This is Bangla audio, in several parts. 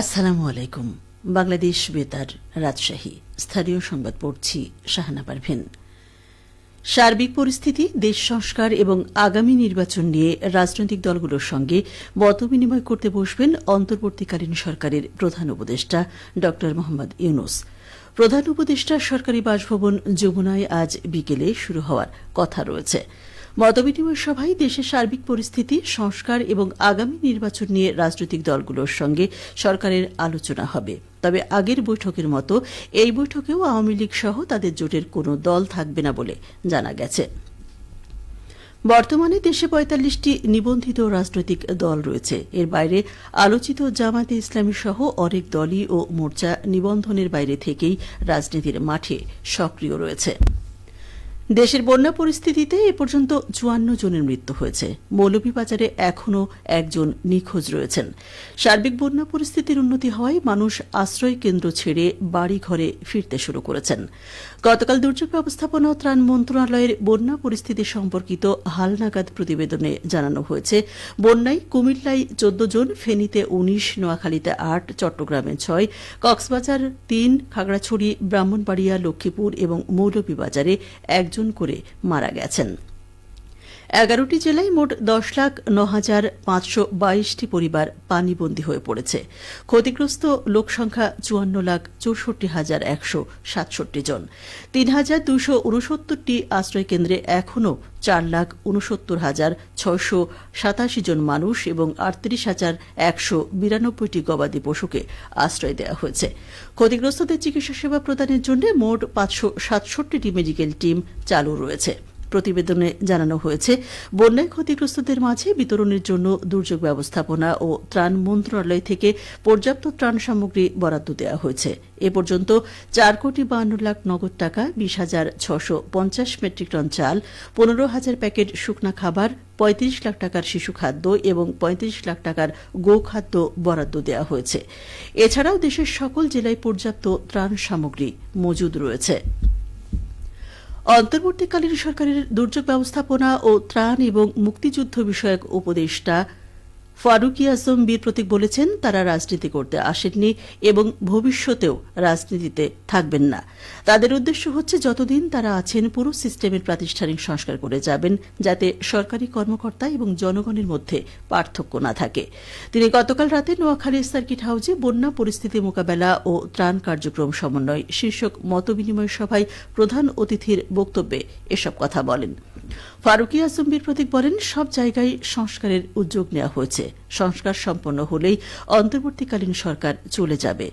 আসসালামু আলাইকুম। বাংলাদেশ বেতার রাজশাহী। স্থানীয় সংবাদ পড়ছি শাহানা পারভিন। সার্বিক পরিস্থিতি, দেশ সংস্কার এবং আগামী নির্বাচন নিয়ে রাজনৈতিক দলগুলোর সঙ্গে মতবিনিময় করতে বসবেন অন্তর্বর্তীকালীন সরকারের প্রধান উপদেষ্টা ড মোহাম্মদ ইউনুস। প্রধান উপদেষ্টা সরকারি বাসভবন যমুনায় আজ বিকেলে শুরু হওয়ার কথা রয়েছে। মতবিনিময় সভায় দেশের সার্বিক পরিস্থিতি, সংস্কার এবং আগামী নির্বাচন নিয়ে রাজনৈতিক দলগুলোর সঙ্গে সরকারের আলোচনা হবে। তবে আগের বৈঠকের মতো এই বৈঠকেও আওয়ামী লীগ সহ তাদের জোটের কোনো দল থাকবে না বলে জানা গেছে। বর্তমানে দেশে পঁয়তাল্লিশটি নিবন্ধিত রাজনৈতিক দল রয়েছে। এর বাইরে আলোচিত জামাতে ইসলামী সহ অনেক দলই ও মোর্চা নিবন্ধনের বাইরে থেকেই রাজনীতির মাঠে সক্রিয় রয়েছে। দেশের বন্যা পরিস্থিতিতে এ পর্যন্ত চুয়ান্ন জনের মৃত্যু হয়েছে। মৌলভীবাজারে এখনও একজন নিখোঁজ রয়েছেন। সার্বিক বন্যা পরিস্থিতির উন্নতি হওয়ায় মানুষ আশ্রয় কেন্দ্র ছেড়ে বাড়ি ঘরে ফিরতে শুরু করেছেন। গতকাল দুর্যোগ ব্যবস্থাপনা ও ত্রাণ মন্ত্রণালয়ের বন্যা পরিস্থিতি সম্পর্কিত হালনাগাদ প্রতিবেদনে জানানো হয়েছে, বন্যায় কুমিল্লায় চোদ্দ জন, ফেনীতে উনিশ, নোয়াখালীতে আট, চট্টগ্রামে ছয়, কক্সবাজার তিন, খাগড়াছড়ি, ব্রাহ্মণবাড়িয়া, লক্ষ্মীপুর এবং মৌলভীবাজারে একজন করে মারা গেছেন। এগারোটি জেলায় মোট দশ লাখ ন হাজার পাঁচশো বাইশটি পরিবার পানিবন্দী হয়ে পড়েছে। ক্ষতিগ্রস্ত লোকসংখ্যা চুয়ান্ন লাখ চৌষট্টি হাজার একশো সাতষট্টি জন। তিন হাজার দুশো উনসত্তরটি আশ্রয়কেন্দ্রে এখনও চার লাখ উনসত্তর হাজার ছয়শো সাতাশি জন মানুষ এবং আটত্রিশ হাজার একশো বিরানব্বইটি গবাদি পশুকে আশ্রয় দেওয়া হয়েছে। ক্ষতিগ্রস্তদের চিকিৎসা সেবা প্রদানের জন্য মোট পাঁচশো সাতষট্টিটি মেডিকেল টিম চালু রয়েছে। প্রতিবেদনে জানানো হয়েছে, বন্যায় ক্ষতিগ্রস্তদের মাঝে বিতরণের জন্য দুর্যোগ ব্যবস্থাপনা ও ত্রাণ মন্ত্রণালয় থেকে পর্যাপ্ত ত্রাণ সামগ্রী বরাদ্দ দেওয়া হয়েছে। এ পর্যন্ত চার কোটি বান্ন লাখ নগদ টাকা, বিশ হাজার ছশো পঞ্চাশ মেট্রিক টন চাল, পনেরো হাজার প্যাকেট শুকনা খাবার, পঁয়ত্রিশ লাখ টাকার শিশু খাদ্য এবং পঁয়ত্রিশ লাখ টাকার গোখাদ্য বরাদ্দ দেওয়া হয়েছে। এছাড়াও দেশের সকল জেলায় পর্যাপ্ত ত্রাণ সামগ্রী মজুদ রয়েছে। অন্তর্বর্তীকালীন সরকারের দুর্যোগ ব্যবস্থাপনা ও ত্রাণ এবং মুক্তিযুদ্ধ বিষয়ক উপদেষ্টা ফারুকি আজম বীর প্রতীক বলেছেন, তারা রাজনীতি করতে আসেননি এবং ভবিষ্যতেও রাজনীতিতে থাকবেন না। তাদের উদ্দেশ্য হচ্ছে, যতদিন তারা আছেন, পুরো সিস্টেমের প্রাতিষ্ঠানিক সংস্কার করে যাবেন, যাতে সরকারি কর্মকর্তা এবং জনগণের মধ্যে পার্থক্য না থাকে। তিনি গতকাল রাতে নোয়াখালী সার্কিট হাউজে বন্যা পরিস্থিতি মোকাবেলা ও ত্রাণ কার্যক্রম সমন্বয় শীর্ষক মতবিনিময় সভায় প্রধান অতিথির বক্তব্যে এসব কথা বলেন। ফারুকি আজম বীর প্রতীক বলেন, সব জায়গায় সংস্কারের উদ্যোগ নেওয়া হয়েছে। সংস্কার সম্পন্ন হলেই অন্তর্বর্তীকালীন সরকার চলে যাবে।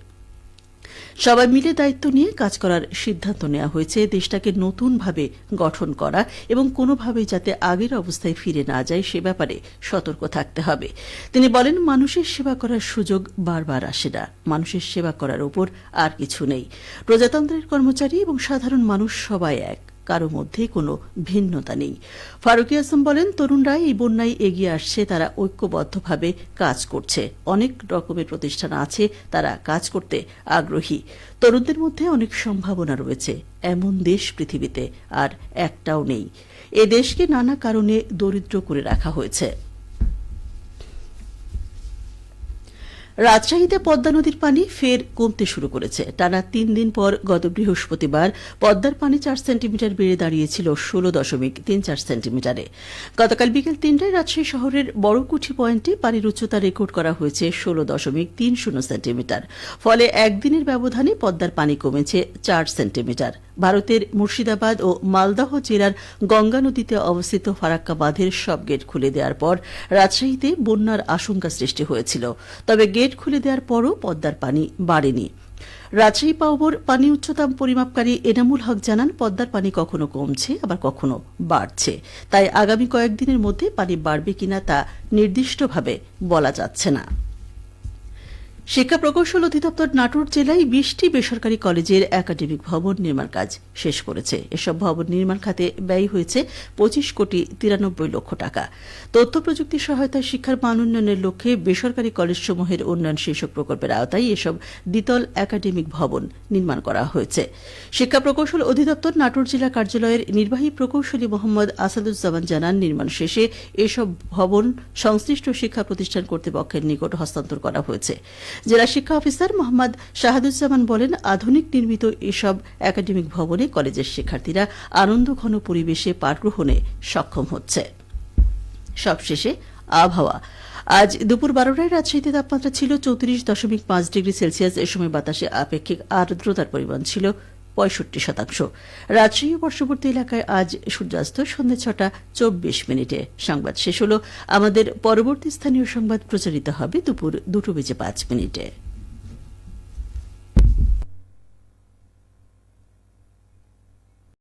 সবাই মিলে দায়িত্ব নিয়ে কাজ করার সিদ্ধান্ত নেওয়া হয়েছে। দেশটাকে নতুনভাবে গঠন করা এবং কোনোভাবেই যাতে আগের অবস্থায় ফিরে না যায়, সে ব্যাপারে সতর্ক থাকতে হবে। তিনি বলেন, মানুষের সেবা করার সুযোগ বারবার আসে না। মানুষের সেবা করার উপর আর কিছু নেই। প্রজাতন্ত্রের কর্মচারী এবং সাধারণ মানুষ সবাই এক। কারও মধ্যে কোনো ভিন্নতা নেই। ফারুকি আসম বলেন তরুণরা এই বন্যায় এগিয়ে আসছে, তারা ঐক্যবদ্ধভাবে কাজ করছে। অনেক রকমের প্রতিষ্ঠান আছে, তারা কাজ করতে আগ্রহী। তরুণদের মধ্যে অনেক সম্ভাবনা রয়েছে, এমন দেশ পৃথিবীতে আর একটাও নেই। এ দেশকে নানা কারণে দরিদ্র করে রাখা হয়েছে। রাজশাহীতে পদ্মা নদীর পানি ফের কমতে শুরু করেছে। টানা তিন দিন পর গত বৃহস্পতিবার পদ্মার পানি চার সেন্টিমিটার বেড়ে দাঁড়িয়েছিল ষোলো দশমিক তিন চার সেন্টিমিটারে। গতকাল বিকেল তিনটায় রাজশাহী শহরের বড়কুঠি পয়েন্টে পানির উচ্চতা রেকর্ড করা হয়েছে ষোলো দশমিক তিন শূন্য সেন্টিমিটার। ফলে একদিনের ব্যবধানে পদ্মার পানি কমেছে চার সেন্টিমিটার। ভারতের মুর্শিদাবাদ ও মালদহ জেলার গঙ্গা নদীতে অবস্থিত ফারাক্কা বাঁধের সব গেট খুলে দেওয়ার পর রাজশাহীতে বন্যার আশঙ্কা সৃষ্টি হয়েছিল। তবে গেট খুলে দেওয়ার পরও পদ্মার পানি বাড়েনি। রাজশাহী পাওবর পানি উচ্চতা পরিমাপকারী এনামুল হক জানান, পদ্মার পানি কখনো কমছে, আবার কখনো বাড়ছে। তাই আগামী কয়েকদিনের মধ্যে পানি বাড়বে কিনা তা নির্দিষ্টভাবে বলা যাচ্ছে না। শিক্ষা প্রকৌশল অধিদপ্তর নাটোর জেলায় বিশটি বেসরকারি কলেজের একাডেমিক ভবন নির্মাণ কাজ শেষ করেছে। এসব ভবন নির্মাণ খাতে ব্যয় হয়েছে পঁচিশ কোটি তিরানব্বই লক্ষ টাকা। তথ্য প্রযুক্তি সহায়তায় শিক্ষার মান উন্নয়নের লক্ষ্যে বেসরকারি কলেজসমূহের উন্নয়ন শীর্ষক প্রকল্পের আওতায় এসব দ্বিতল একাডেমিক ভবন নির্মাণ করা হয়েছে। শিক্ষা প্রকৌশল অধিদপ্তর নাটোর জেলা কার্যালয়ের নির্বাহী প্রকৌশলী মোহাম্মদ আসাদুজ্জামান জানান, নির্মাণ শেষে এসব ভবন সংশ্লিষ্ট শিক্ষা প্রতিষ্ঠান কর্তৃপক্ষের নিকট হস্তান্তর করা হয়েছে। জেলা শিক্ষা অফিসার মোহাম্মদ শাহাদুজ্জামান বলেন, আধুনিক নির্মিত এসব একাডেমিক ভবনে কলেজের শিক্ষার্থীরা আনন্দঘন পরিবেশে পাঠ গ্রহণে সক্ষম হচ্ছে। সবশেষে আবহাওয়া। আজ দুপুর বারোটায় রাজশাহীতে তাপমাত্রা ছিল চৌত্রিশ দশমিক পাঁচ ডিগ্রি সেলসিয়াস। এ সময় বাতাসে আপেক্ষিক আর্দ্রতার পরিমাণ ছিল পঁয়ষট্টি শতাংশ। রাজশাহী ও পার্শ্ববর্তী এলাকায় আজ সূর্যাস্ত, সন্ধ্যে ছটা, চব্বিশ মিনিটে। সংবাদ শেষ হল। আমাদের পরবর্তী স্থানীয় সংবাদ প্রচারিত হবে দুপুর দুটো বেজে পাঁচ মিনিটে।